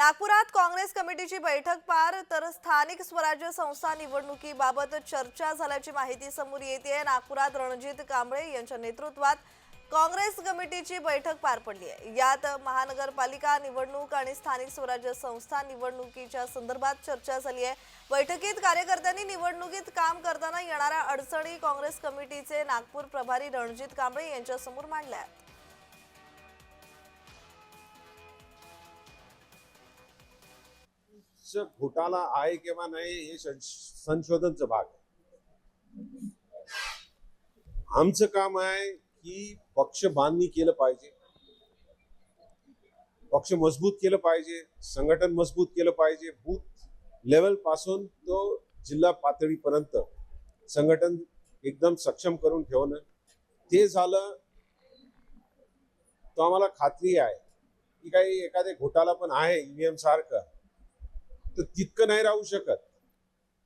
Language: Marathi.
नागपुरात काँग्रेस कमिटीची बैठक पार तर स्थानिक स्वराज्य संस्था निवडणुकीबाबत चर्चा झाल्याची माहिती समोर येते. नागपुरात रणजित कांबळे यांच्या नेतृत्वात काँग्रेस कमिटीची बैठक पार पडली आहे. यात महानगरपालिका निवडणूक आणि स्थानिक स्वराज्य संस्था निवडणुकीच्या संदर्भात चर्चा झाली आहे. बैठकीत कार्यकर्त्यांनी निवडणुकीत काम करताना येणाऱ्या अडचणी काँग्रेस कमिटीचे नागपूर प्रभारी रणजित कांबळे यांच्यासमोर मांडल्या आहेत. च घोटाळा आहे किंवा नाही हे सं- संशोधनचा भाग आहे. आमचं काम आहे की पक्ष बांधणी केलं पाहिजे. पक्ष मजबूत केलं पाहिजे संघटन मजबूत केलं पाहिजे. बूथ लेवलपासून तो जिल्हा पातळीपर्यंत संघटन एकदम सक्षम करून ठेवणं ते झालं तो आम्हाला खात्री आहे की काही एखादे घोटाळा पण आहे ईव्हीएम सारखं. तर तितकं नाही राहू शकत.